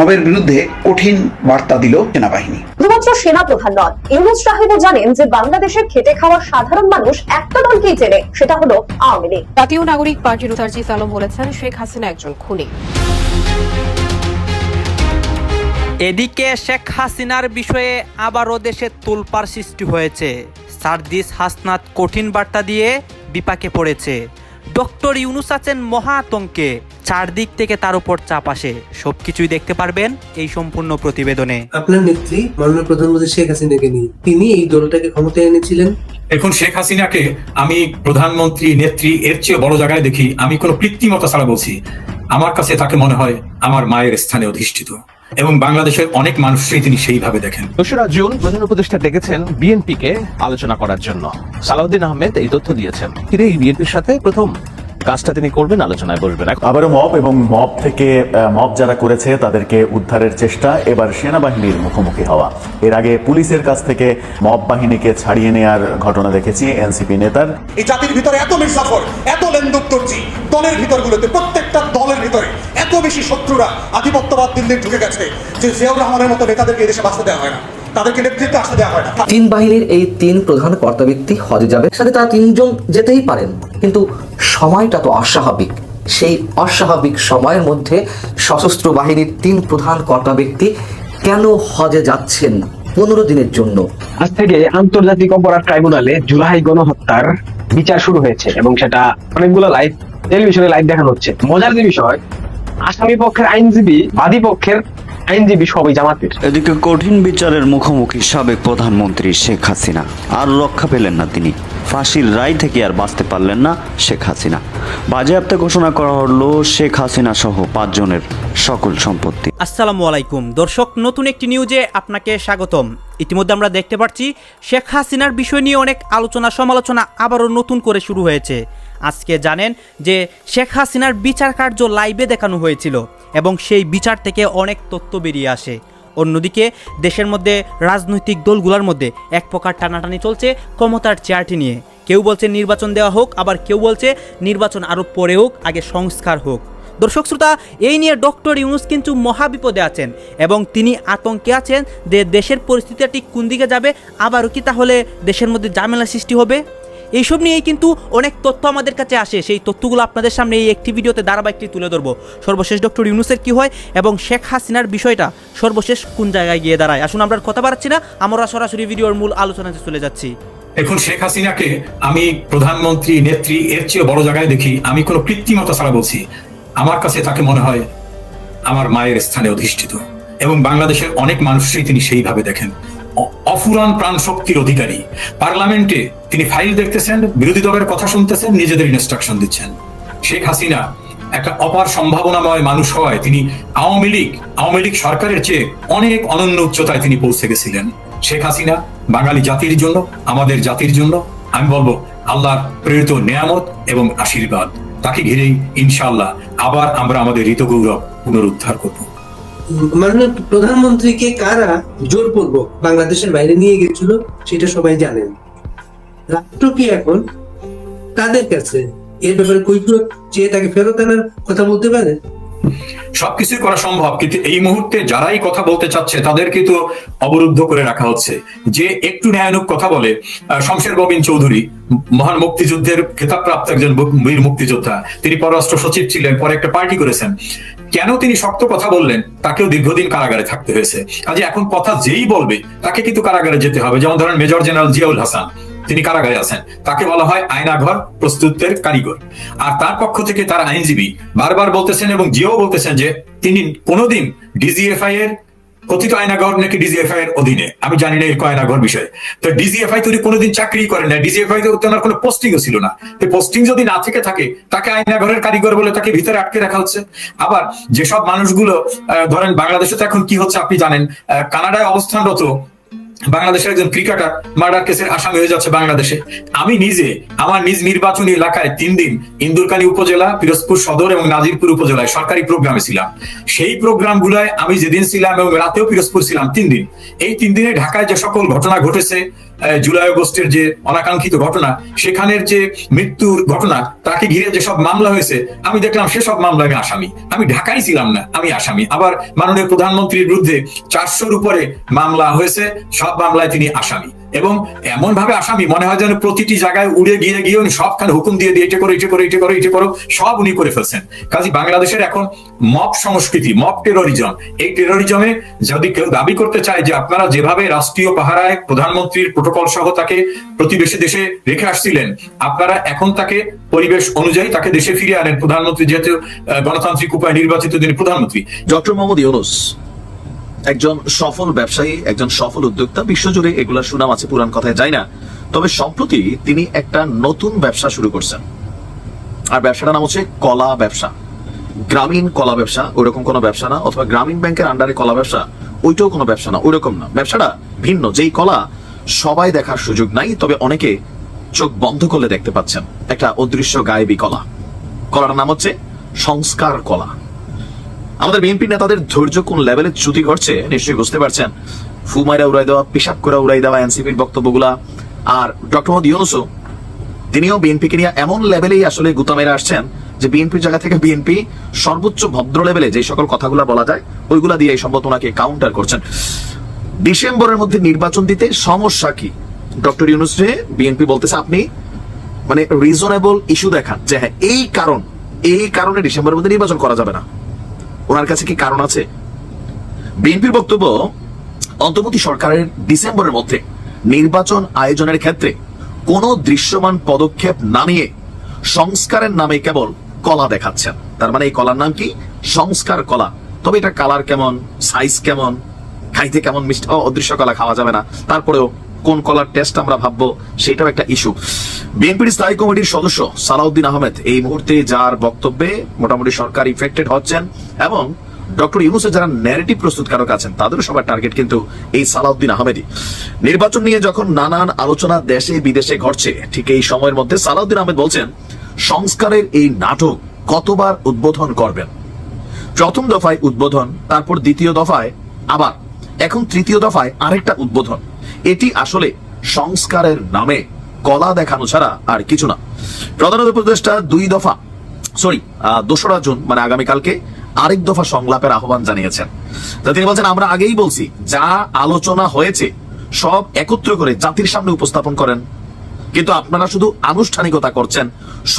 মবের বিরুদ্ধে কঠিন বার্তা দিল সেনাবাহিনী। শুধুমাত্র সেনা প্রধান নন ইউনুস সাহেবও জানেন যে বাংলাদেশের খেটে খাওয়া সাধারণ মানুষ একটা দলকেই চেনে সেটা হলো আওয়ামী লীগ। জাতীয় নাগরিক পার্টির তারজিস আলম বলেছেন শেখ হাসিনা একজন খুনি। এদিকে শেখ হাসিনার বিষয়ে আবারও দেশে তোলপাড় সৃষ্টি হয়েছে। সার্দিস হাসনাত কঠিন বার্তা দিয়ে বিপাকে পড়েছে। ডক্টর ইউনুস আছেন মহা আতঙ্কে। চারদিক থেকে তার উপর চাপ আসে। সবকিছুই দেখতে পারবেন এই সম্পূর্ণ প্রতিবেদনে। আপনার নেত্রী মাননীয় প্রধানমন্ত্রী শেখ হাসিনাকে নিয়ে। তিনি এই দলটাকে ক্ষমতায় এনেছিলেন। এখন শেখ হাসিনাকে আমি প্রধানমন্ত্রী নেত্রী এর চেয়ে বড় জায়গায় দেখি আমি কোনো কৃত্রিমতা ছাড়া বলছি। আমার কাছে তাকে মনে হয় আমার মায়ের স্থানে অধিষ্ঠিত। এবং বাংলাদেশের অনেক মানুষই তিনি সেইভাবে দেখেন। দোসরা জুন প্রধান উপদেষ্টা ডেকেছেন বিএনপিকে আলোচনা করার জন্য। সালাউদ্দিন আহমেদ এই তথ্য দিয়েছেন। তিনি এই বিএনপির সাথে প্রথম কাজটা তিনি করবেন আলোচনায় বসবেন। আবারও মব এবং মব থেকে মব যারা করেছে তাদেরকে উদ্ধারের চেষ্টা। এবার সেনাবাহিনীর মুখোমুখি হওয়া। এর আগে পুলিশের কাছ থেকে মব বাহিনীকে ছাড়িয়ে নেওয়ার ঘটনা দেখেছি এনসিপি নেতার। এই জাতির ভিতরে এত মির্জাফর এত লেনদুপ্তর্জি দলের ভিতরগুলোতে প্রত্যেকটা দলের ভিতরে এত বেশি শত্রুরা আধিপত্যবাদ দিল্লি ঢুকে গেছে যে জিয়াউর রহমানের মতো নেতাদেরকে এদেশে বাঁচতে দেওয়া হয় না। তাদেরকে নেতৃত্বে আসতে দেওয়া হয় না। তিন বাহিনীর এই তিন প্রধান কর্তা ব্যক্তি হজে যাবে সাথে তারা তিনজন যেতেই পারেন। কিন্তু সময়টা তো অস্বাভাবিক। সেই অস্বাভাবিক সময়ের মধ্যে সশস্ত্র বাহিনীর তিন প্রধান কর্তা ব্যক্তি কেন হজে যাচ্ছেন পনেরো দিনের জন্য? আজ থেকে আন্তর্জাতিক অপরাধ ট্রাইব্যুনালে জুলাই গণহত্যার বিচার শুরু হয়েছে এবং সেটা অনেকগুলো লাইভ টেলিভিশনে লাইভ দেখানো হচ্ছে। মজার যে বিষয় আসামি পক্ষের আইনজীবী বাদী পক্ষের আইনজীবী সবই জামাতের। এদিকে কঠিন বিচারের মুখোমুখি সাবেক প্রধানমন্ত্রী শেখ হাসিনা। আর রক্ষা পেলেন না তিনি। ফাঁসির রায় থেকে আর বাঁচতে পারলেন না শেখ হাসিনা। বাজেয়াপ্তে ঘোষণা করা হলো শেখ হাসিনা সহ পাঁচজনের সকল সম্পত্তি। আসসালামু আলাইকুম। দর্শক নতুন একটি নিউজে আপনাকে স্বাগতম। ইতিমধ্যে আমরা দেখতে পাচ্ছি শেখ হাসিনার বিষয় নিয়ে অনেক আলোচনা সমালোচনা আবারও নতুন করে শুরু হয়েছে। আজকে জানেন যে শেখ হাসিনার বিচার কার্য লাইভে দেখানো হয়েছিল এবং সেই বিচার থেকে অনেক তথ্য বেরিয়ে আসে। অন্যদিকে দেশের মধ্যে রাজনৈতিক দলগুলোর মধ্যে এক প্রকার টানাটানি চলছে ক্ষমতার চেয়ারটি নিয়ে। কেউ বলছে নির্বাচন দেওয়া হোক, আবার কেউ বলছে নির্বাচন আরও পরে হোক, আগে সংস্কার হোক। দর্শক শ্রোতা, এই নিয়ে ডক্টর ইউনুস কিন্তু মহাবিপদে আছেন এবং তিনি আতঙ্কে আছেন যে দেশের পরিস্থিতিটা ঠিক কোন দিকে যাবে, আবারও কি তাহলে দেশের মধ্যে ঝামেলা সৃষ্টি হবে? এইসব নিয়েই কিন্তু অনেক তথ্য আমাদের কাছে আসে। সেই তথ্যগুলো আপনাদের সামনে এই একটি ভিডিওতে ধারাবাহিকটি তুলে ধরবো। সর্বশেষ ডক্টর ইউনুসের কি হয় এবং শেখ হাসিনার বিষয়টা সর্বশেষ কোন জায়গায় গিয়ে দাঁড়ায়? আসুন, আমরা কথা বাড়াচ্ছি না, আমরা সরাসরি ভিডিওর মূল আলোচনাতে চলে যাচ্ছি। এখন শেখ হাসিনাকে আমি প্রধানমন্ত্রী, নেত্রী, এর চেয়ে বড় জায়গায় দেখি, আমি কোনো কৃত্রিমতা ছাড়া বলছি। আমার কাছে তাকে মনে হয় আমার মায়ের স্থানে অধিষ্ঠিত। এবং বাংলাদেশের অনেক মানুষই তিনি সেইভাবে দেখেন। অফুরান প্রাণ শক্তির অধিকারী। পার্লামেন্টে তিনি ফাইল দেখতেছেন, বিরোধী দলের কথা শুনতেছেন, নিজেদের ইনস্ট্রাকশন দিচ্ছেন। শেখ হাসিনা একটা অপার সম্ভাবনাময় মানুষ হওয়ায় তিনি আওয়ামী লীগ আওয়ামী লীগ সরকারের চেয়ে অনেক অনন্য উচ্চতায় তিনি পৌঁছে গেছিলেন। শেখ হাসিনা, বাঙালি জাতির জন্য, আমাদের জাতির জন্য, আমি বলব, আল্লাহর প্রেরিত নেয়ামত এবং আশীর্বাদ। তাকে ঘিরেই ইনশাআল্লাহ আবার আমরা আমাদের ঋতগৌরব পুনরুদ্ধার করব। মাননীয় প্রধানমন্ত্রীকে কারা জোরপূর্বক বাংলাদেশের বাইরে নিয়ে গেছিল সেটা সবাই জানেন। রাষ্ট্র কি এখন? তাদের কাছে এর ব্যাপারে কৈফিয়ত চেয়ে তাকে ফেরত আনার কথা বলতে পারে? সবকিছুই করা সম্ভব, কিন্তু এই মুহূর্তে যারাই কথা বলতে চাচ্ছে, তাদেরকে তো অবরুদ্ধ করে রাখা হচ্ছে। যে একটু ন্যায়ানুক কথা বলে শমশের গোবিন্দ চৌধুরী, মহান মুক্তিযুদ্ধের খেতাবপ্রাপ্ত একজন বীর মুক্তিযোদ্ধা, তিনি পররাষ্ট্র সচিব ছিলেন, পরে একটা পার্টি করেছেন। কেন তিনি শক্ত কথা বললেন? তাকেও দীর্ঘদিন কারাগারে থাকতে হয়েছে। কাজে এখন কথা যেই বলবে, তাকে কিন্তু কারাগারে যেতে হবে। যেমন ধরেন মেজর জেনারেল জিয়াউল হাসান, তিনি কারাগারে আছেন। তাকে বলা হয় আয়নাঘর প্রস্তুতের কারিগর। আর তার পক্ষ থেকে তার আইনজীবী বারবার বলতেছেন এবং জিও বলতেছেন যে তিনি কোনোদিন ডিজিএফআই এর কথিত আয়নাঘর নাকি ডিজিএফআই এর অধীনে? আমি জানি না এর আয়নাঘর বিষয়ে। তো ডিজিএফআই তিনি কোনোদিন চাকরি করেন না ডিজিএফআই তো ওনার কোনো পোস্টিংও ছিল না। তো পোস্টিং যদি না থেকে থাকে, তাকে আয়নাঘরের কারিগর বলে তাকে ভিতরে আটকে রাখা হচ্ছে। আবার যেসব মানুষগুলো ধরেন বাংলাদেশে তো এখন কি হচ্ছে আপনি জানেন কানাডায় অবস্থানরত বাংলাদেশের একজন ক্রিকেটার মার্ডার কেসের আসামি হয়ে যাচ্ছে বাংলাদেশে। আমি নিজে আমার নিজ নির্বাচনী এলাকায় তিন দিন ইন্দুরকানী উপজেলা, পিরোজপুর সদর এবং নাজিরপুর উপজেলায় সরকারি প্রোগ্রামে ছিলাম। সেই প্রোগ্রামগুলোয় আমি যেদিন ছিলাম এবং রাতেও পিরোজপুর ছিলাম তিন দিন। এই তিন দিনে ঢাকায় যে সকল ঘটনা ঘটেছে জুলাই আগস্টের যে অনাকাঙ্ক্ষিত ঘটনা, সেখানের যে মৃত্যুর ঘটনা, তাকে ঘিরে যে সব মামলা হয়েছে, আমি দেখলাম সেসব মামলা আমি আসামি। আমি ঢাকায় ছিলাম না, আমি আসামি। আবার মাননীয় প্রধানমন্ত্রীর বিরুদ্ধে চারশোর উপরে মামলা হয়েছে, সব মামলায় তিনি আসামি। এবং এমন ভাবে আসামি, মনে হয় যেন প্রতিটি জায়গায় উড়ে গিয়ে গিয়ে উনি সবখানে হুকুম দিয়ে দিয়ে এটা করো এটা করো এটা করো এটা করো, সব উনি করে ফেলছেন। কাজে বাংলাদেশের এখন মব সংস্কৃতি, মব টেরোরিজম এই টেরোরিজমে যদি কেউ দাবি করতে চায় যে আপনারা যেভাবে রাষ্ট্রীয় পাহারায় প্রধানমন্ত্রীর প্রোটোকল সহ তাকে প্রতিবেশী দেশে রেখে আসছিলেন, আপনারা এখন তাকে পরিবেশ অনুযায়ী তাকে দেশে ফিরিয়ে আনেন। প্রধানমন্ত্রী যেহেতু গণতান্ত্রিক উপায় নির্বাচিত তিনি প্রধানমন্ত্রী। ডক্টর মোহাম্মদ ইউনুস একজন সফল ব্যবসায়ী, একজন সফল উদ্যোক্তা, বিশ্বজুড়ে এগুলা সুনাম আছে পুরান কথায় যায় না? তবে সম্প্রতি তিনি একটা নতুন ব্যবসা শুরু করছেন। আর ব্যবসাটার নাম হচ্ছে কলা ব্যবসা। গ্রামীণ কলা ব্যবসা, ওইরকম কোনো ব্যবসা না, অথবা গ্রামীণ ব্যাংকের আন্ডারে কলা ব্যবসা, ওইটাও কোনো ব্যবসা না, ওইরকম না। ব্যবসাটা ভিন্ন, যেই কলা সবাই দেখার সুযোগ নাই, তবে অনেকে চোখ বন্ধ করলে দেখতে পাচ্ছেন। একটা অদৃশ্য গায়েবী কলা। কলাটার নাম হচ্ছে সংস্কার কলা। আমাদের বিএনপি নেতাদের ধৈর্য কোন লেভেলে চ্যুতি ঘটছে নিশ্চয়ই বুঝতে পারছেন। ফুমাইরা উড়াই দেওয়া পিসাব করে উড়াই দেওয়া এনসিপির বক্তব্যগুলা। আর ডক্টর মোহাম্মদ ইউনুসও, তিনিও বিএনপিকে নিয়ে এমন লেভেলেই আসলে গুতা মেরে আসছেন যে বিএনপির জায়গা থেকে বিএনপি সর্বোচ্চ ভদ্র লেভেলে যে সকল কথাগুলো বলা যায়, ওইগুলা দিয়ে এই সম্ভবত ওনাকে কাউন্টার করছেন। ডিসেম্বরের মধ্যে নির্বাচন দিতে সমস্যা কি? ডক্টর ইউনুস বিএনপি বলতেছে, আপনি মানে রিজনেবল ইস্যু দেখান যে হ্যাঁ এই কারণ, এই কারণে ডিসেম্বরের মধ্যে নির্বাচন করা যাবে না। ওনার কাছে কি কারণ আছে? বিএনপির বক্তব্য, অন্তর্বর্তী সরকারের ডিসেম্বরের মধ্যে নির্বাচন আয়োজনের ক্ষেত্রে কোন দৃশ্যমান পদক্ষেপ না নিয়ে সংস্কারের নামে কেবল কলা দেখাচ্ছেন। তার মানে এই কলার নাম কি? সংস্কার কলা। তবে এটা কালার কেমন? সাইজ কেমন? খাইতে কেমন মিষ্টি? অদৃশ্য কলা খাওয়া যাবে না। তারপরেও কোন কলার টেস্ট আমরা ভাববো, সেটাও একটা ইস্যু বিএনপির স্থায়ী কমিটির সদস্য সালাউদ্দিন আহমেদ এই মুহূর্তে যার বক্তব্যে মোটামুটি সরকার ইফেক্টেড হচ্ছেন এবং ডক্টর ইউনুসের যারা ন্যারেটিভ প্রস্তুতকারক আছেন, তাদেরও সবার টার্গেট কিন্তু এই সালাউদ্দিন আহমেদই। নির্বাচন নিয়ে যখন নানান আলোচনা দেশে বিদেশে ঘটছে, ঠিক এই সময়ের মধ্যে সালাউদ্দিন আহমেদ বলছেন, সংস্কারের এই নাটক কতবার উদ্বোধন করবেন? প্রথম দফায় উদ্বোধন, তারপর দ্বিতীয় দফায় আবার, এখন তৃতীয় দফায় আরেকটা উদ্বোধন। এটি আসলে সংস্কারের নামে কলা দেখানো ছাড়া আর কিছু না। প্রধান উপদেষ্টা দুই দফা, সরি দোসরা জুন মানে আগামীকালকে আরেক দফা সংলাপের আহ্বান জানিয়েছেন। তা তিনি বলছেন, আমরা আগেই বলছি, যা আলোচনা হয়েছে সব একত্র করে জাতির সামনে উপস্থাপন করেন। কিন্তু আপনারা শুধু আনুষ্ঠানিকতা করছেন,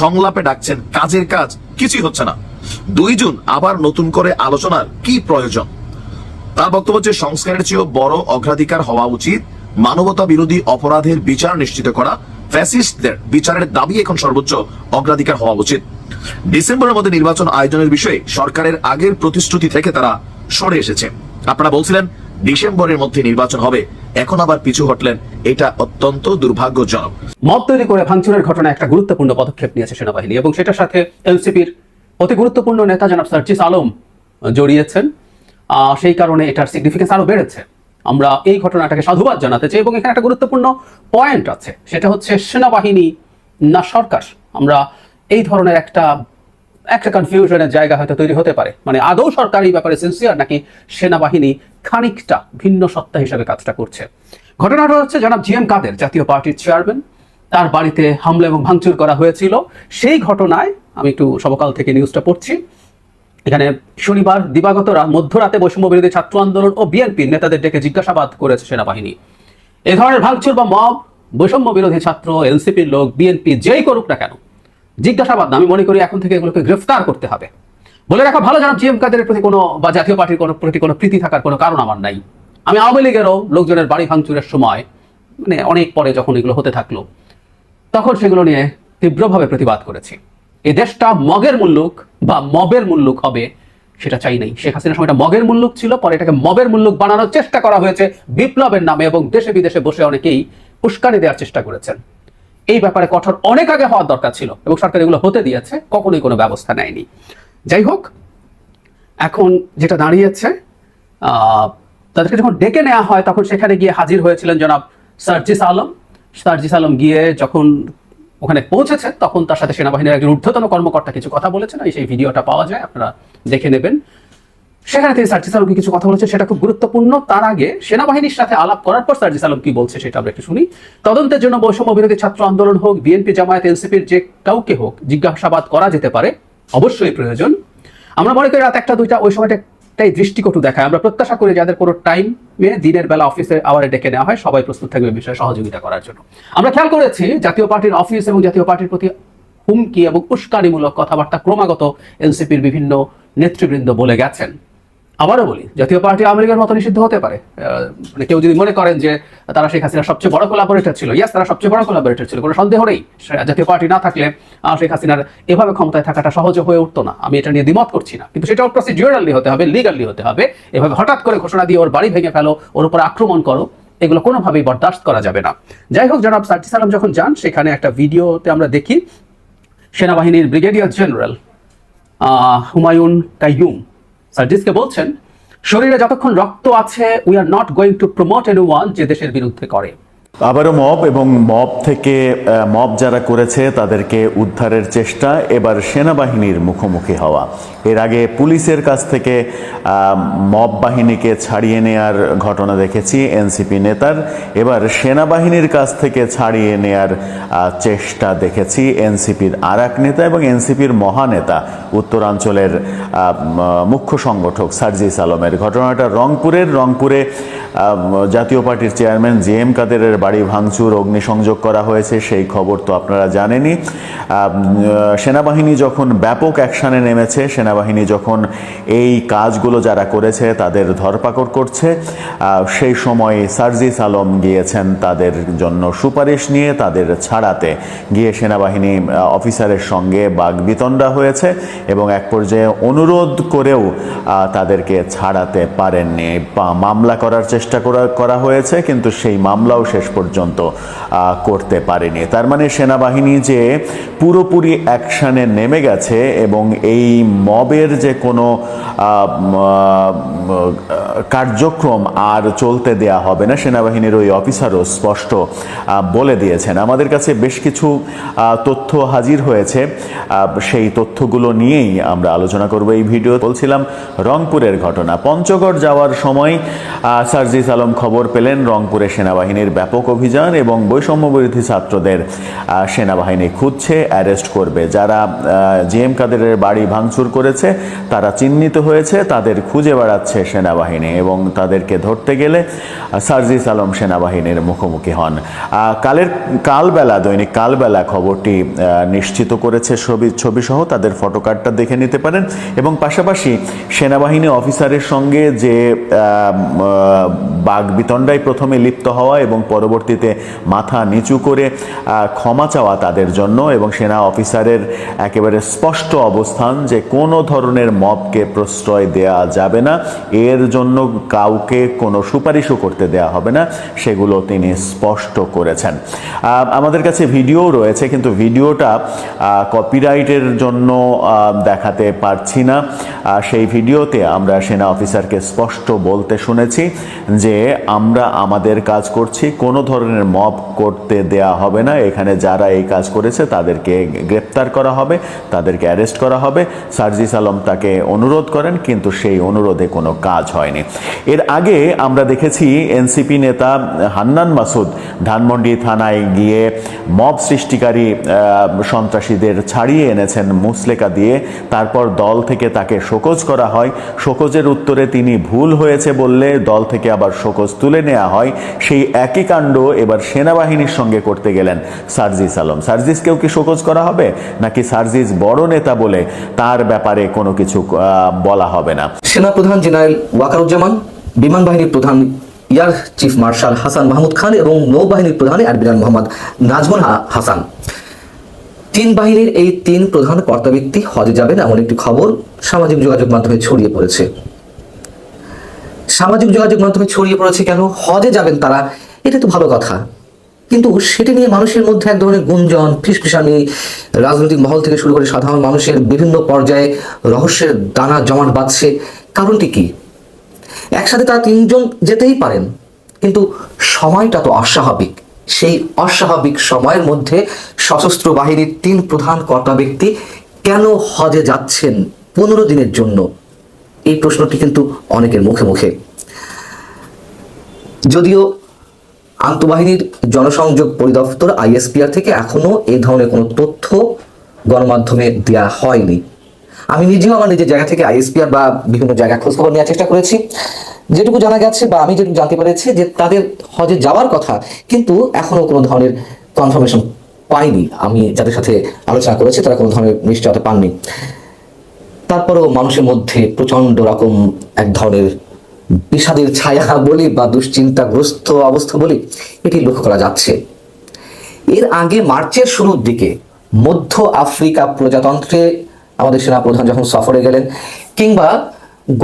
সংলাপে ডাকছেন, কাজের কাজ, কিছুই হচ্ছে না। দুই জুন আবার নতুন করে আলোচনার কি প্রয়োজন? তার বক্তব্য হচ্ছে, সংস্কারের চেয়েও বড় অগ্রাধিকার হওয়া উচিত মানবতা বিরোধী অপরাধের বিচার নিশ্চিত করা ফ্যাসিস্টদের বিচারের দাবি এখন সর্বোচ্চ অগ্রাধিকার হওয়া উচিত। ডিসেম্বরের মধ্যে নির্বাচন আয়োজনের বিষয়ে সরকারের আগের প্রতিশ্রুতি থেকে তারা সরে এসেছে। আপনারা বলছিলেন, ডিসেম্বরের মধ্যে নির্বাচন হবে, এখন আবার পিছু হটলেন, এটা অত্যন্ত দুর্ভাগ্যজনক। মত তৈরি করে ভাঙচুরের ঘটনায় একটা গুরুত্বপূর্ণ পদক্ষেপ নিয়েছে সেনাবাহিনী এবং সেটার সাথে এনসিপির অতি গুরুত্বপূর্ণ নেতা জনাব সার্জিস আলম জড়িয়েছেন। সেই কারণে এটার সিগনিফিকেন্স আরও বেড়েছে। আমরা এই ঘটনাটাকে সাধুবাদ জানাতে চাই এবং এখানে একটা গুরুত্বপূর্ণ পয়েন্ট আছে। সেটা হচ্ছে সেনাবাহিনী না সরকার? আমরা এই ধরনের একটা একটা কনফিউশনের জায়গা হয়তো তৈরি হতে পারে। মানে আদৌ সরকার এই ব্যাপারে সিনসিয়ার নাকি সেনাবাহিনী খানিকটা ভিন্ন সত্তা হিসেবে কাজটা করছে? ঘটনাটা হচ্ছে জনাব জি এম কাদের, জাতীয় পার্টির চেয়ারম্যান তার বাড়িতে হামলা এবং ভাঙচুর করা হয়েছিল। সেই ঘটনায় আমি একটু সমকাল থেকে নিউজটা পড়ছি। এখানে শনিবার দিবাগত মধ্যরাতে বৈষম্য বিরোধী ছাত্র আন্দোলন ও বিএনপির নেতাদের ডেকে জিজ্ঞাসাবাদ করেছে সেনাবাহিনী। এ ধরনের ভাঙচুর বা মব বৈষম্য বিরোধী ছাত্র, এনসিপির লোক, বিএনপি যেই করুক না কেন, জিজ্ঞাসাবাদ না। আমি মনে করি এখন থেকে এগুলোকে গ্রেফতার করতে হবে। বলে রাখা ভালো জানাব জিএম কাদের প্রতি কোনো বা জাতীয় পার্টির কোনো প্রতি কোনো প্রীতি থাকার কোনো কারণ আমার নাই। আমি আওয়ামী লীগেরও লোকজনের বাড়ি ভাঙচুরের সময় মানে অনেক পরে যখন এগুলো হতে থাকল, তখন সেগুলো নিয়ে তীব্রভাবে প্রতিবাদ করেছি। এ দেশটা মগের মুল্লুক বা মবের মুল্লুক হবে সেটা চাই নাই। শেখ হাসিনার সময়টা মগের মুল্লুক ছিল, পরে এটাকে মবের মুল্লুক বানানোর চেষ্টা করা হয়েছে বিপ্লবের নামে এবং দেশে বিদেশে বসে অনেকেই উস্কানি দেওয়ার চেষ্টা করেছেন। এই ব্যাপারে কঠোর অনেক আগে হওয়ার দরকার ছিল এবং সরকার এগুলো হতে দিয়েছে, কখনোই কোনো ব্যবস্থা নেয়নি। যাই হোক, এখন যেটা দাঁড়িয়েছে তাদেরকে যখন ডেকে নেওয়া হয়, তখন সেখানে গিয়ে হাজির হয়েছিলেন জনাব সার্জিস আলম। সার্জিস আলম গিয়ে যখন ওখানে পৌঁছেছে, তখন তার সাথে সেনাবাহিনীর একজন ঊর্ধ্বতন কর্মকর্তা কিছু কথা বলেছেন। এই সেই ভিডিওটা পাওয়া যায়, আপনারা দেখে নেবেন। সেখানে তিনি সার্জিস আলমকে কিছু কথা বলেছেন, সেটা খুব গুরুত্বপূর্ণ। তার আগে সেনাবাহিনীর সাথে আলাপ করার পর সার্জিস আলম কি বলছে সেটা আমরা একটু শুনি। তদন্তের জন্য বৈষম্য বিরোধী ছাত্র আন্দোলন হোক, বিএনপি, জামায়াত, এনসিপির যে কাউকে হোক, জিজ্ঞাসাবাদ করা যেতে পারে। অবশ্যই প্রয়োজন। আমরা মনে করি রাত একটা, দুইটা, ওই সময়টাই দৃষ্টিকটু দেখায়। আমরা প্রত্যাশা করি যাদের কোনো টাইমে দিনের বেলা অফিসে আওয়ারে ডেকে নেওয়া হয়, সবাই প্রস্তুত থাকবে বিষয়ে সহযোগিতা করার জন্য। আমরা খেয়াল করেছি জাতীয় পার্টির অফিস এবং জাতীয় পার্টির প্রতি হুমকি এবং উস্কানিমূলক কথাবার্তা ক্রমাগত এনসিপির বিভিন্ন নেতৃবৃন্দ বলে গেছেন। আবারও বলি, জাতীয় পার্টি আওয়ামী লীগের মতো নিষিদ্ধ হতে পারে। মানে কেউ যদি মনে করেন যে তারা শেখ হাসিনার সবচেয়ে বড় কোলাবোরেটর ছিল ইয়াস তারা সবচেয়ে বড় কোলাবোরেটর ছিল, কোনো সন্দেহ নেই। জাতীয় পার্টি না থাকলে শেখ হাসিনার এভাবে ক্ষমতায় থাকাটা সহজ হয়ে উঠতো না। আমি এটা নিয়ে দ্বিমত করছি না। কিন্তু সেটাও প্রসিডিউরালি হতে হবে লিগালি হতে হবে। এভাবে হঠাৎ করে ঘোষণা দিয়ে ওর বাড়ি ভেঙে ফেলো, ওর উপর আক্রমণ করো, এগুলো কোনোভাবেই বরদাস্ত করা যাবে না। যাই হোক, জনাব সার্জি সালাম যখন যান, সেখানে একটা ভিডিওতে আমরা দেখি সেনাবাহিনীর ব্রিগেডিয়ার জেনারেল হুমায়ুন কাইয়ুম। সার্জিসকে বলছেন, শরীরে যতক্ষণ রক্ত আছে we are not going to promote anyone যে দেশের বিরুদ্ধে করে। আবারও মব এবং মব থেকে মব যারা করেছে, তাদেরকে উদ্ধারের চেষ্টা। এবার সেনাবাহিনীর মুখোমুখি হওয়া। এর আগে পুলিশের কাছ থেকে মব বাহিনীকে ছাড়িয়ে নেয়ার ঘটনা দেখেছি, এনসিপি নেতার। এবার সেনাবাহিনীর কাছ থেকে ছাড়িয়ে নেয়ার চেষ্টা দেখেছি এনসিপির আর এক নেতা এবং এনসিপির মহানেতা, উত্তরাঞ্চলের মুখ্য সংগঠক সার্জিস আলমের। ঘটনাটা রংপুরের। রংপুরে জাতীয় পার্টির চেয়ারম্যান জে এম কাদেরের বাড়ি ভাঙচুর, অগ্নিসংযোগ করা হয়েছে, সেই খবর তো আপনারা জানেনই। সেনাবাহিনী যখন ব্যাপক অ্যাকশানে নেমেছে সেনাবাহিনী যখন এই কাজগুলো যারা করেছে, তাদের ধরপাকড় করছে সেই সময় সার্জিস আলম গিয়েছেন তাদের জন্য সুপারিশ নিয়ে, তাদের ছাড়াতে গিয়ে সেনাবাহিনী অফিসারের সঙ্গে বাগবিতণ্ডা হয়েছে এবং এক পর্যায়ে অনুরোধ করেও তাদেরকে ছাড়াতে পারেননি। মামলা করার চেষ্টা করা হয়েছে, কিন্তু সেই মামলাও শেষ পর্যন্ত করতে পারেনি। তার মানে সেনাবাহিনী যে পুরোপুরি অ্যাকশানে নেমে গেছে এবং এই মবের যে কোনো কার্যক্রম আর চলতে দেয়া হবে না, সেনাবাহিনীর ওই অফিসারও স্পষ্ট বলে দিয়েছেন। আমাদের কাছে বেশ কিছু তথ্য হাজির হয়েছে। সেই তথ্যগুলো নিয়েই আমরা আলোচনা করব এই ভিডিও। বলছিলাম রংপুরের ঘটনা। পঞ্চগড় যাওয়ার সময় সার্জিস আলম খবর পেলেন রংপুরে সেনাবাহিনীর ব্যাপক অভিযান এবং বৈষম্য বিরোধী ছাত্রদের সেনাবাহিনী খুঁজছে, অ্যারেস্ট করবে। যারা জি এম কাদেরের বাড়ি ভাঙচুর করেছে, তারা চিহ্নিত হয়েছে, তাদের খুঁজে বেড়াচ্ছে সেনাবাহিনী এবং তাদেরকে ধরতে গেলে সার্জিস আলম সেনাবাহিনীর মুখোমুখি হন। কালের কালবেলা, দৈনিক কালবেলা খবরটি নিশ্চিত করেছে ছবি ছবি সহ তাদের ফটোকার্ডটা দেখে নিতে পারেন এবং পাশাপাশি সেনাবাহিনী অফিসারের সঙ্গে যে বাঘ বিতণ্ডায় প্রথমে লিপ্ত হওয়া এবং পরবর্তীতে মাথা নিচু করে ক্ষমা চাওয়া তাদের জন্য এবং সেনা অফিসারের একেবারে স্পষ্ট অবস্থান যে কোনো ধরনের মবকে প্রশ্রয় দেয়া যাবে না। এর জন্য কাউকে কোনো সুপারিশও করতে দেয়া হবে না, সেগুলো তিনি স্পষ্ট করেছেন। আমাদের কাছে ভিডিও রয়েছে, কিন্তু ভিডিওটা কপিরাইটের জন্য দেখাতে পারছি না। সেই ভিডিওতে আমরা সেনা অফিসারকে স্পষ্ট বলতে শুনেছি যে আমরা আমাদের কাজ করছি, কোনো ধরনের মব করতে দেয়া হবে না। এখানে যারা এই কাজ করেছে তাদেরকে গ্রেপ্তার করা হবে, তাদেরকে অ্যারেস্ট করা হবে। সার্জিস আলম তাকে অনুরোধ করেন, কিন্তু সেই অনুরোধে কোনো কাজ হয়নি। এর আগে আমরা দেখেছি এনসিপি নেতা হান্নান মাসুদ ধানমন্ডি থানায় গিয়ে মব সৃষ্টিকারী সন্ত্রাসীদের ছাড়িয়ে এনেছেন মুসলেকা দিয়ে। তারপর দল থেকে তাকে শোকজ করা হয়। শোকজের উত্তরে তিনি ভুল হয়েছে বললে দল থেকে আবার শোকজ তুলে নেওয়া হয়। সেই একই কাণ্ড এবার সেনাবাহিনীর সঙ্গে করতে গেলেন সার্জিস আলম। সার্জিসকেও কি শোকজ করা হবে? নাকি সার্জিস বড় নেতা বলে তার ব্যাপারে কোনো কিছু বলা হবে না। সেনাপ্রধান জেনারেল ওয়াকারুজ্জামান, বিমান বাহিনীর প্রধান air chief marshal Hasan Mahmud Khan এবং নৌবাহিনীর প্রধান অ্যাডমিরাল মোহাম্মদ নাজমুল হাসান। তিন বাহিনীর এই তিন প্রধান কর্তা ব্যক্তি হজে যাবেন এমন একটি খবর সামাজিক যোগাযোগ মাধ্যমে ছড়িয়ে পড়েছে। সামাজিক যোগাযোগ মাধ্যমে ছড়িয়ে পড়েছে কেন? হজে যাবেন তারা? এটা তো ভালো কথা। কিন্তু সেটি নিয়ে মানুষের মধ্যে এক ধরনের গুঞ্জন ফিসফিসানি রাজনৈতিক মহল থেকে শুরু করে সাধারণ মানুষের বিভিন্ন পর্যায়ে রহস্যের দানা জমাট বাঁধছে। কারণটি কি? একসাথে তারা তিনজন যেতেই পারেন, কিন্তু সময়টা তো অস্বাভাবিক। সেই অস্বাভাবিক সময়ের মধ্যে সশস্ত্র বাহিনীর তিন প্রধান কর্তা ব্যক্তি কেন হজে যাচ্ছেন পনেরো দিনের জন্য? এই প্রশ্নটি কিন্তু অনেকের মুখে মুখে। যদিও আন্তঃবাহিনীর জনসংযোগ পরিদপ্তর আইএসপিআর থেকে এখনও এই ধরনের কোনো তথ্য গণমাধ্যমে দেওয়া হয়নি। আমি নিজেও আমার নিজের জায়গা থেকে আইএসপিআর বা বিভিন্ন জায়গায় খোঁজখবর নেওয়ার চেষ্টা করেছি। যেটুকু জানা গেছে বা আমি যেটুকু জানতে পেরেছি যে তাদের হজে যাওয়ার কথা কিন্তু এখনও কোনো ধরনের কনফার্মেশন পাইনি। আমি যাদের সাথে আলোচনা করেছি তারা কোনো ধরনের নিশ্চয়তা পাননি। তারপরেও মানুষের মধ্যে প্রচণ্ড রকম এক ধরনের বিষাদের ছায়া বলি বা দুশ্চিন্তাগ্রস্ত অবস্থা বলি, এটি লক্ষ্য করা যাচ্ছে। এর আগে মার্চের শুরুর দিকে মধ্য আফ্রিকা প্রজাতন্ত্রে আমাদের সেনাপ্রধান যখন সফরে গেলেন, কিংবা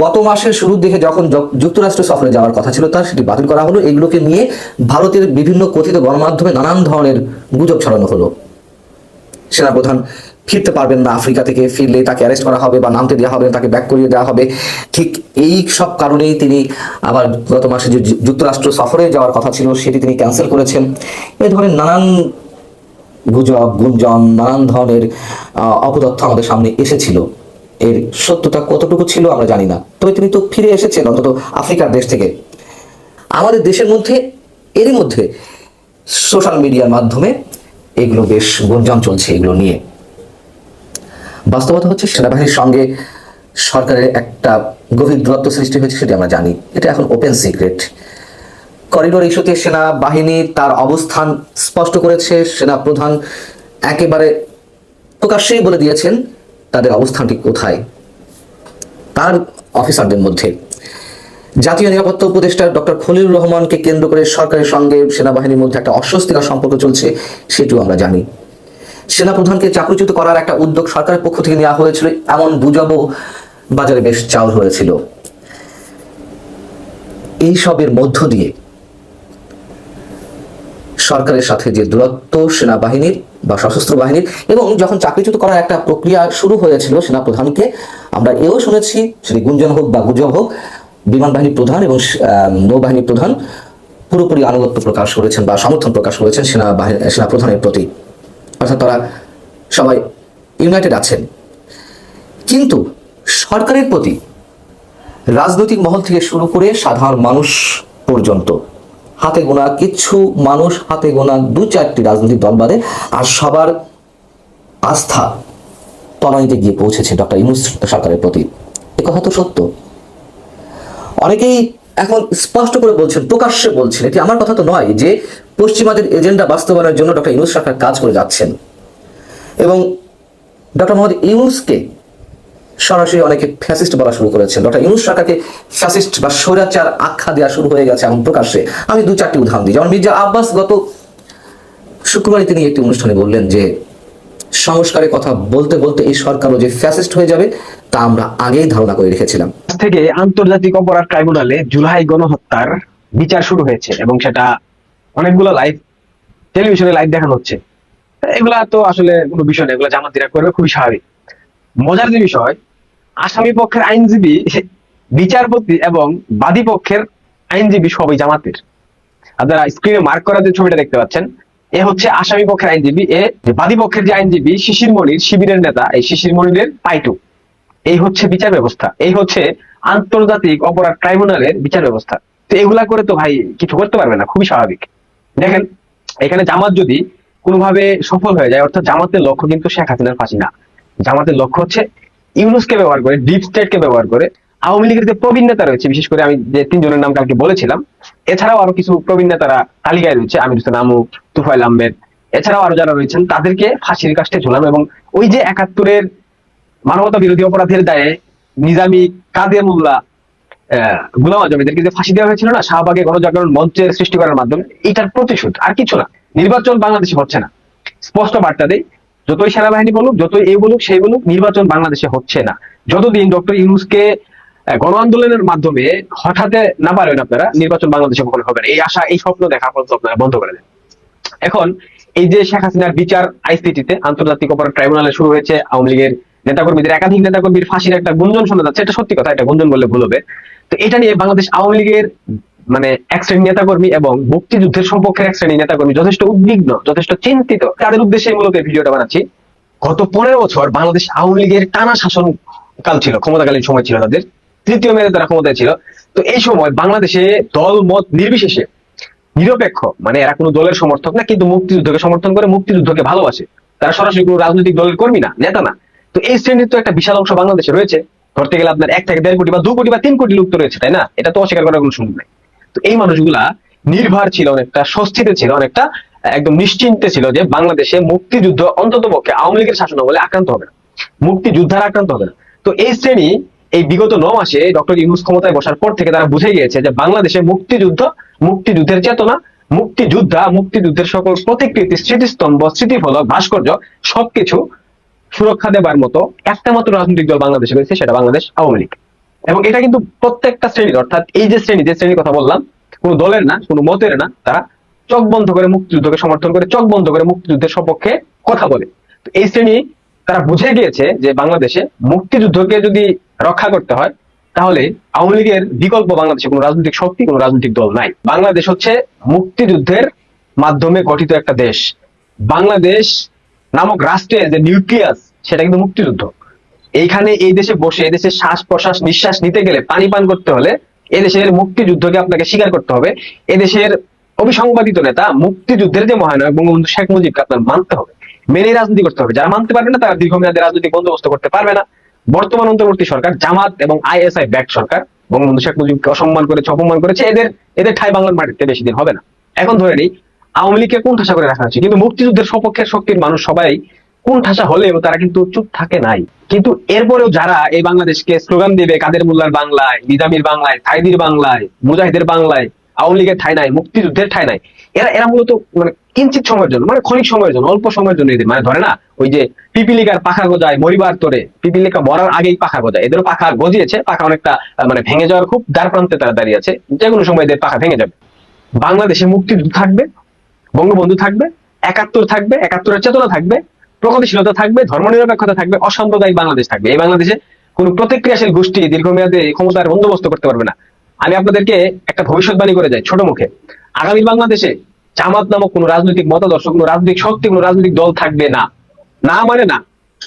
গত মাসের শুরুর দিকে যখন যুক্তরাষ্ট্র সফরে যাওয়ার কথা ছিল, তার সেটি বাতিল করা হলো। এগুলোকে নিয়ে ভারতের বিভিন্ন কথিত গণমাধ্যমে নানান ধরনের গুজব ছড়ানো হলো। সেনাপ্রধান ফিরতে পারবেন না আফ্রিকা থেকে ফিরলে তাকে অ্যারেস্ট করা হবে বা নামতে দেওয়া হবে, তাকে ব্যাক করিয়ে দেওয়া হবে। ঠিক এই সব কারণেই তিনি আবার গত মাসে যে যুক্তরাষ্ট্র সফরে যাওয়ার কথা ছিল, সেটি তিনি ক্যান্সেল করেছেন। এ ধরনের নানান গুজব, গুঞ্জন, নানান ধরনের অপতথ্য আমাদের সামনে এসেছিল। এর সত্যতা কতটুকু ছিল আমরা জানি না। তবে তিনি তো ফিরে এসেছেন অন্তত আফ্রিকার দেশ থেকে। আমাদের দেশের মধ্যে, এরই মধ্যে সোশ্যাল মিডিয়ার মাধ্যমে এগুলো বেশ গুঞ্জন চলছে এগুলো নিয়ে। বাস্তবতা হচ্ছে সেনাবাহিনীর সঙ্গে সরকারের একটা গভীর দূরত্ব সৃষ্টি হয়েছে, সেটি আমরা জানি। এটা এখন ওপেন সিক্রেট করিডোর ইস্যুতে সেনাবাহিনী তার অবস্থান স্পষ্ট করেছে সেনা প্রধান একেবারে প্রকাশ্যেই বলে দিয়েছেন তাদের অবস্থানটি কোথায়। তার অফিসারদের মধ্যে। জাতীয় নিরাপত্তা উপদেষ্টা ডক্টর খলিলুর রহমানকে কেন্দ্র করে সরকারের সঙ্গে সেনাবাহিনীর মধ্যে একটা অস্বস্তিকর সম্পর্ক চলছে, সেটিও আমরা জানি। সেনাপ্রধানকে চাকরিচ্যুত করার একটা উদ্যোগ সরকারের পক্ষ থেকে নেওয়া হয়েছিল। এমন গুজবও বাজারে বেশ চাউর হয়েছিল। এই সবের মধ্য দিয়ে সরকারের সাথে যে দূরত্ব, সেনাবাহিনীর বা সশস্ত্র বাহিনীর, এবং যখন চাকরিচ্যুত করার একটা প্রক্রিয়া শুরু হয়েছিল সেনাপ্রধানকে, আমরা এও শুনেছি, সেটি গুঞ্জন হোক বা গুজব হোক, বিমান বাহিনী প্রধান এবং নৌবাহিনী প্রধান পুরোপুরি আনুগত্য প্রকাশ করেছেন বা সমর্থন প্রকাশ করেছেন সেনা সেনাপ্রধানের প্রতি। অর্থাৎ তারা সবাই ইউনাইটেড আছেন। কিন্তু সরকারের প্রতি রাজনৈতিক মহল থেকে শুরু করে সাধারণ মানুষ পর্যন্ত হাতে গোনা, কিছু মানুষ হাতে গোনা দু চারটি রাজনৈতিক দল বাদে আর সবার আস্থা তলানিতে গিয়ে পৌঁছেছে ডক্টর ইউনুস সরকারের প্রতি। এ কথা তো সত্য। অনেকেই এখন স্পষ্ট করে বলছেন, প্রকাশ্যে বলছেন। এটি আমার কথা তো নয় যে পশ্চিমাদের এজেন্ডা বাস্তবায়নের জন্য ডক্টর ইউনুস সরকার কাজ করে যাচ্ছেন। এবং ডক্টর মোহাম্মদ ইউনুসকে সরাসরি অনেকে ফ্যাসিস্ট বলা শুরু করেছেন। ডক্টর ইউনুস সরকারকে ফ্যাসিস্ট বা স্বৈরাচার আখ্যা দেওয়া শুরু হয়ে গেছে এখন প্রকাশ্যে। আমি দু চারটি উদাহরণ দিই। যেমন মির্জা আব্বাস গত শুক্রবারই তিনি একটি অনুষ্ঠানে বললেন যে সংস্কারের কথা বলতে বলতে এই সরকারও যে ফ্যাসিস্ট হয়ে যাবে, তা আমরা আগেই ধারণা করে রেখেছিলাম। থেকে আন্তর্জাতিক অপরাধ ট্রাইব্যুনালে জুলাই গণহত্যার বিচার শুরু হয়েছে এবং সেটা অনেকগুলো লাইভ টেলিভিশনে লাইভ দেখানো হচ্ছে। এগুলা তো আসলে কোনো বিষয় নেই এগুলো জামাতিরা করবে, খুবই স্বাভাবিক। মজার যে বিষয়, আসামি পক্ষের আইনজীবী, বিচারপতি এবং বাদী পক্ষের আইনজীবী সবই জামাতের। আপনারা স্ক্রিনে মার্ক করা যে ছবিটা দেখতে পাচ্ছেন এ হচ্ছে আসামি পক্ষের আইনজীবী, এ বাদী পক্ষের যে আইনজীবী শিশির মনির, শিবিরের নেতা, এই শিশির মনিরের পাইটু। এই হচ্ছে বিচার ব্যবস্থা। এই হচ্ছে আন্তর্জাতিক অপরাধ ট্রাইব্যুনালের বিচার ব্যবস্থা। তো এগুলা করে তো ভাই কিছু করতে পারবে না, খুবই স্বাভাবিক। দেখেন, এখানে জামাত যদি কোনোভাবে সফল হয়ে যায়, অর্থাৎ জামাতের লক্ষ্য কিন্তু শেখ হাসিনার ফাঁসি না। জামাতের লক্ষ্য হচ্ছে ইউনুসকে ব্যবহার করে, ডিপ স্টেটকে ব্যবহার করে আওয়ামী লীগের যে প্রবীণ নেতা রয়েছে, বিশেষ করে আমি যে তিনজনের নাম কালকে বলেছিলাম, এছাড়াও আরও কিছু প্রবীণ নেতারা তালিকায় রয়েছে, আমির হোসেন আমু তুফাইল আহমেদ, এছাড়াও আরও যারা রয়েছেন, তাদেরকে ফাঁসির কাছে ঝোলানো এবং ওই যে একাত্তরের মানবতা বিরোধী অপরাধের দায়ে নিজামী কাদের মোল্লা গুলাম আজম, এদেরকে যে ফাঁসি দেওয়া হয়েছিল না, শাহবাগে গণজাগরণ মঞ্চের সৃষ্টি করার মাধ্যমে, এটার প্রতিশোধ আর কিছু না। নির্বাচন বাংলাদেশে হচ্ছে না। স্পষ্ট বার্তা দেয় যতই সেনাবাহিনী বলুক, যতই এই বলুক সেই বলুক, নির্বাচন বাংলাদেশে হচ্ছে না। যতদিন ডক্টর ইউনুসকে গণ আন্দোলনের মাধ্যমে হঠাতে না পারেন আপনারা, নির্বাচন বাংলাদেশে কখনো হবে না। এই আশা, এই স্বপ্ন দেখা পর্যন্ত আপনারা বন্ধ করে দেন। এখন এই যে শেখ হাসিনার বিচার আইসিটিতে আন্তর্জাতিক অপরাধ ট্রাইব্যুনালে শুরু হয়েছে, আওয়ামী লীগের নেতাকর্মীদের, একাধিক নেতাকর্মীর ফাঁসির একটা গুঞ্জন শোনা যাচ্ছে। এটা সত্যি কথা, এটা গুঞ্জন বললে ভুল হবে। তো এটা নিয়ে বাংলাদেশ আওয়ামী লীগের মানে এক শ্রেণি নেতাকর্মী এবং মুক্তিযুদ্ধের সম্পর্কের এক শ্রেণি নেতাকর্মী যথেষ্ট উদ্বিগ্ন, যথেষ্ট চিন্তিত। তাদের উদ্দেশ্যে মূলত এই ভিডিওটা বানাচ্ছি। গত পনেরো বছর বাংলাদেশ আওয়ামী লীগের টানা শাসন কাল ছিল, ক্ষমতাকালীন সময় ছিল তাদের। তৃতীয় মেয়াদে তারা ক্ষমতায় ছিল। তো এই সময় বাংলাদেশে দল মত নির্বিশেষে নিরপেক্ষ মানে এরা কোনো দলের সমর্থক না, কিন্তু মুক্তিযুদ্ধকে সমর্থন করে মুক্তিযুদ্ধকে ভালোবাসে। তারা সরাসরি কোনো রাজনৈতিক দলের কর্মী না, নেতা না। তো এই শ্রেণির তো একটা বিশাল অংশ বাংলাদেশে রয়েছে। ধরতে গেলে আপনার এক থেকে দেড় কোটি বা দু কোটি বা তিন কোটি লোক তো রয়েছে, তাই না? এটা তো অস্বীকার করার কোনো সুযোগ নাই। তো এই মানুষগুলা নির্ভর ছিল, অনেকটা স্বস্তিতে ছিল, অনেকটা একদম নিশ্চিন্তে ছিল যে বাংলাদেশে মুক্তিযুদ্ধ অন্তত পক্ষে আওয়ামী লীগের শাসন বলে আক্রান্ত হবে না। মুক্তিযুদ্ধার আক্রান্ত হবে না। তো এই শ্রেণি এই বিগত ন মাসে ডক্টর ইউনুস ক্ষমতায় বসার পর থেকে তারা বুঝে গিয়েছে যে বাংলাদেশে মুক্তিযুদ্ধ, মুক্তিযুদ্ধের চেতনা, মুক্তিযোদ্ধা, মুক্তিযুদ্ধের সকল প্রতিকৃতি, স্মৃতিস্তম্ভ, স্মৃতিফলক, ভাস্কর্য সবকিছু সুরক্ষা দেবার মতো একটা মাত্র রাজনৈতিক দল বাংলাদেশে রয়েছে, সেটা বাংলাদেশ আওয়ামী লীগ। এবং এটা কিন্তু প্রত্যেকটা শ্রেণির, অর্থাৎ এই যে শ্রেণি, যে শ্রেণির কথা বললাম, কোনো দলের না, কোনো মতের না, তারা চোখ বন্ধ করে মুক্তিযুদ্ধকে সমর্থন করে, চোখ বন্ধ করে মুক্তিযুদ্ধের সপক্ষে কথা বলে। এই শ্রেণি তারা বুঝে গিয়েছে যে বাংলাদেশে মুক্তিযুদ্ধকে যদি রক্ষা করতে হয়, তাহলে আওয়ামী লীগের বিকল্প বাংলাদেশে কোনো রাজনৈতিক শক্তি, কোনো রাজনৈতিক দল নাই। বাংলাদেশ হচ্ছে মুক্তিযুদ্ধের মাধ্যমে গঠিত একটা দেশ। বাংলাদেশ নামক রাষ্ট্রের যে নিউক্লিয়াস, সেটা কিন্তু মুক্তিযুদ্ধ। এইখানে এই দেশে বসে, এই শ্বাস প্রশ্বাস নিঃশ্বাস নিতে গেলে পানি পান করতে হলে এদেশের মুক্তিযুদ্ধকে আপনাকে স্বীকার করতে হবে। এদেশের অবিসংবাদিত নেতা মুক্তিযুদ্ধের যে মহানায়ক বঙ্গবন্ধু শেখ মুজিবকে আপনার মানতে হবে। মেনে রাজনীতি করতে হবে। যারা মানতে পারবে না, তারা দীর্ঘমেয়াদী রাজনৈতিক বন্দোবস্ত করতে পারবে না। বর্তমান অন্তর্বর্তী সরকার, জামাত এবং আইএসআই ব্যাক সরকার, বঙ্গবন্ধু শেখ মুজিবকে অসম্মান করেছে, অপমান করেছে, এদের এদের ঠাই বাংলার মাটিতে বেশি দিন হবে না। এখন ধরে নেই, আওয়ামী লীগকে কোন ঠাসা করে রাখা হচ্ছে কিন্তু মুক্তিযুদ্ধের সপক্ষের শক্তির মানুষ সবাই কোন ঠাসা হলেও তারা কিন্তু চুপ থাকে নাই। কিন্তু এরপরেও যারা এই বাংলাদেশকে স্লোগান দিবে, কাদের মোল্লার বাংলায়, নিজামির বাংলায়, থাইদির বাংলায়, মুজাহিদের বাংলায়, আওয়ামী লীগের ঠাই নাই, মুক্তিযুদ্ধের ঠাই নাই, এরা এরা মূলত মানে কিঞ্চিত সময়ের জন্য মানে ক্ষণিক সময়ের জন্য, অল্প সময়ের জন্য এদের মানে ধরে না, ওই যে পিপিলিকার পাখা গজায়, মরিবার তোরে, পিপিলিকা মরার আগেই পাখা গজায়। এদেরও পাখা গজিয়েছে, পাখা অনেকটা মানে ভেঙে যাওয়ার খুব দ্বার প্রান্তে তারা দাঁড়িয়ে আছে। যে কোনো সময় এদের পাখা ভেঙে যাবে। বাংলাদেশে মুক্তিযুদ্ধ থাকবে, বঙ্গবন্ধু থাকবে, একাত্তর থাকবে, একাত্তরের চেতনা থাকবে, প্রগতিশীলতা থাকবে, ধর্মনিরপেক্ষতা থাকবে, অসাম্প্রদায়িক বাংলাদেশ থাকবে। এই বাংলাদেশে কোনো প্রতিক্রিয়াশীল গোষ্ঠী দীর্ঘমেয়াদে ক্ষমতার বন্দোবস্ত করতে পারবে না। আমি আপনাদেরকে একটা ভবিষ্যৎবাণী করে যাই, ছোট মুখে। আগামী বাংলাদেশে জামাত নামক কোনো রাজনৈতিক মতাদর্শ, কোনো রাজনৈতিক শক্তি, কোনো রাজনৈতিক দল থাকবে না। না মানে না।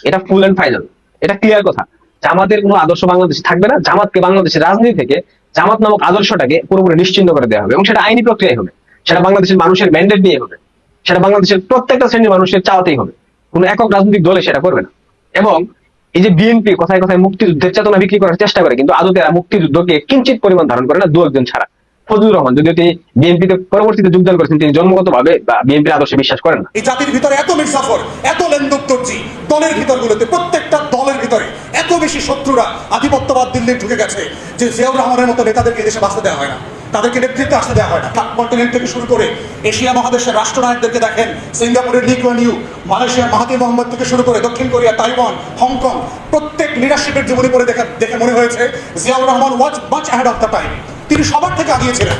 এটা ফুল এন্ড ফাইনাল এটা ক্লিয়ার কথা। জামাতের কোনো আদর্শ বাংলাদেশ থাকবে না। জামাতকে বাংলাদেশের রাজনীতি থেকে জামাত নামক আদর্শটাকে পুরোপুরি নিশ্চিন্ন করে দেওয়া হবে এবং সেটা আইনি প্রক্রিয়ায় হবে। সেটা বাংলাদেশের মানুষের ম্যান্ডেট নিয়ে হবে। সেটা বাংলাদেশের প্রত্যেকটা শ্রেণির মানুষের চাওয়াতেই হবে। কোনো একক রাজনৈতিক দলে সেটা করবে না। এবং এই যে বিএনপি কথায় কথায় মুক্তিযুদ্ধের চেতনা বিক্রি করার চেষ্টা করে, কিন্তু আদতে মুক্তিযুদ্ধকে কিঞ্চিত পরিমাণ ধারণ করে না, দু একজন ছাড়া। ফজলুর রহমান যদিও তিনি বিএনপিতে পরবর্তীতে যোগদান করেছেন, তিনি জন্মগত ভাবে বিএনপির আদর্শে বিশ্বাস করেন না। এই জাতির ভিতরে এত মির্জাফর, এত লেনদুপ্তর্জি দলের ভিতরগুলোতে, প্রত্যেকটা দলের ভিতরে এত বেশি শত্রুরা আধিপত্যবাদ দিল্লি ঢুকে গেছে যে জিয়াউর রহমানের মতো নেতাদেরকে এদেশে বাঁচতে দেওয়া হয় না। তাদেরকে নেতৃত্বে আসতে দেওয়া হয় না। কন্টিনেন্ট থেকে শুরু করে এশিয়া মহাদেশের রাষ্ট্রনায়কদেরকে দেখেন, সিঙ্গাপুরের লি কুয়ান ইউ, মালয়েশিয়ার মাহাতির মোহাম্মদ থেকে শুরু করে দক্ষিণ কোরিয়া, তাইওয়ান, হংকং, প্রত্যেক লিডারশিপের জীবনী পড়ে দেখে মনে হয়েছে Ziaur Rahman was much ahead of the time তিনি সবার থেকে আগিয়েছিলেন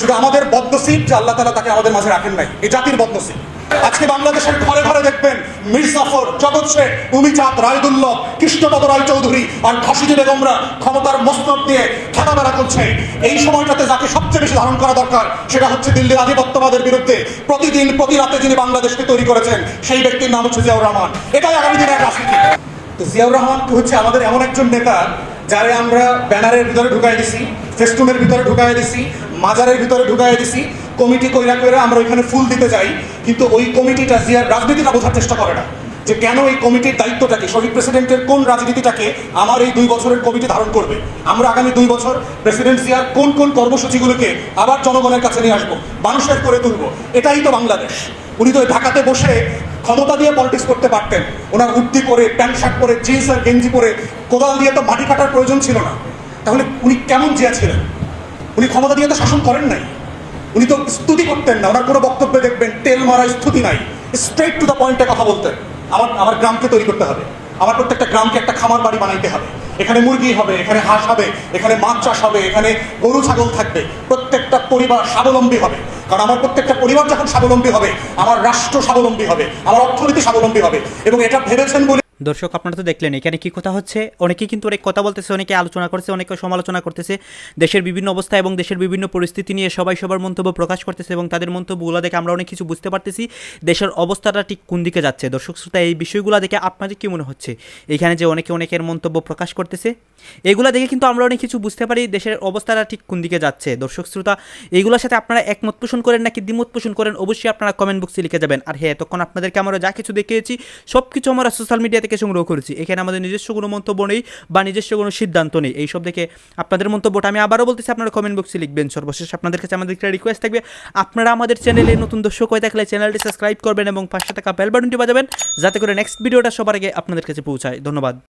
শুধু আমাদের বদনসিব যে আল্লাহ তালা তাকে আমাদের মাঝে রাখেন নাই, এই জাতির বদনসিব। আজকে বাংলাদেশের ঘরে ঘরে দেখবেন মীর জাফর জগৎ শেখ, উমিচাঁদ, রায়দুল্লভ, কৃষ্ণপদ রায় চৌধুরী আর ঘাসিজি বেগমরা ক্ষমতার মসনদ দিয়ে খেলামেলা করছে। এই সময়টাতে যাকে সবচেয়ে বেশি ধারণ করা দরকার, সেটা হচ্ছে দিল্লির আধিপত্যবাদের বিরুদ্ধে প্রতিদিন প্রতি রাতে যিনি বাংলাদেশকে তৈরি করেছেন, সেই ব্যক্তির নাম হচ্ছে জিয়াউর রহমান। এটাই আগামী দিনের রাজনীতি। তো জিয়াউর রহমান হচ্ছে আমাদের এমন একজন নেতা যারে আমরা ব্যানারের ভিতরে ঢুকাই দিছি ফেস্টুনের ভিতরে ঢুকাই দিছি, মাজারের ভিতরে ঢুকাই দিছি, কমিটি কইরা কইরা আমরা ওইখানে ফুল দিতে যাই, কিন্তু ওই কমিটিটা জিয়ার রাজনীতিটা বোঝার চেষ্টা করে না। যে কেন এই কমিটির দায়িত্বটাকে শহীদ প্রেসিডেন্টের কোন রাজনীতিটাকে আমার এই দুই বছরের কমিটি ধারণ করবে? আমরা আগামী দুই বছর প্রেসিডেন্ট জিয়ার কোন কোন কর্মসূচিগুলোকে আবার জনগণের কাছে নিয়ে আসব, মানুষের করে তুলবো, এটাই তো বাংলাদেশ। উনি তো ঢাকাতে বসে ক্ষমতা দিয়ে পলিটিক্স করতে পারতেন। ওনার উর্দি পরে, প্যান্ট শার্ট পরে জিন্স আর গেঞ্জি পরে, কোদাল দিয়ে তো মাটি কাটার প্রয়োজন ছিল না। তাহলে উনি কেমন জিয়া ছিলেন? উনি ক্ষমতা দিয়ে তো শাসন করেন নাই। উনি তো স্তুতি করতেন না। ওনার কোনো বক্তব্যে দেখবেন তেল মারা স্তুতি নাই। স্ট্রেট টু দ্য পয়েন্টে কথা বলতেন। আমার আমার গ্রামকে তৈরি করতে হবে। আমার প্রত্যেকটা গ্রামকে একটা খামার বাড়ি বানাইতে হবে। এখানে মুরগি হবে, এখানে হাঁস হবে, এখানে মাছ চাষ হবে, এখানে গরু, ছাগল থাকবে। প্রত্যেকটা পরিবার স্বাবলম্বী হবে। কারণ আমার প্রত্যেকটা পরিবার যখন স্বাবলম্বী হবে, আমার রাষ্ট্র স্বাবলম্বী হবে, আমার অর্থনীতি স্বাবলম্বী হবে, এবং এটা ভেবেছেন বলে দর্শক, আপনারা তো দেখলেন, এখানে কি কথা হচ্ছে? অনেকেই কিন্তু অনেক কথা বলতেছে, অনেকে আলোচনা করছে, অনেকে সমালোচনা করতেছে। দেশের বিভিন্ন অবস্থা এবং দেশের বিভিন্ন পরিস্থিতি নিয়ে সবাই সবার মন্তব্য প্রকাশ করতেছে এবং তাদের মন্তব্যগুলো দেখে আমরা অনেক কিছু বুঝতে পারতেছি। দেশের অবস্থাটা ঠিক কোন দিকে যাচ্ছে? দর্শক, শ্রোতা, এই বিষয়গুলো দেখে আপনাদের কী মনে হচ্ছে? এখানে যে অনেকে অনেকের মন্তব্য প্রকাশ করতেছে, এগুলো দেখে কিন্তু আমরা অনেক কিছু বুঝতে পারি দেশের অবস্থাটা ঠিক কোন দিকে যাচ্ছে। দর্শক, শ্রোতা এইগুলোর সাথে আপনারা একমত পোষণ করেন নাকি দ্বিমত পোষণ করেন? অবশ্যই আপনারা কমেন্ট বক্সে লিখে যাবেন। আর হ্যাঁ এতক্ষণ আপনাদেরকে আমরা যা কিছু দেখিয়েছি সব কিছু আমরা সোশ্যাল মিডিয়া থেকে সংগ্রহ করেছি। এখানে আমাদের নিজস্ব কোনো মন্তব্য নেই বা নিজস্ব কোনো সিদ্ধান্ত নেই। এইসব দেখে আপনাদের মন্তব্যটা আমি আবারও বলতেছি, আপনারা কমেন্ট বক্সে লিখবেন। সর্বশেষ আপনাদের কাছে আমাদের একটা রিকোয়েস্ট থাকবে। আপনারা আমাদের চ্যানেলে নতুন দর্শক হয়ে থাকলে চ্যানেলটি সাবস্ক্রাইব করবেন এবং পাশে থাকা বেল বাটনটি বাজাবেন, যাতে করে নেক্সট ভিডিওটা সবার আগে আপনাদের কাছে পৌঁছায়। ধন্যবাদ।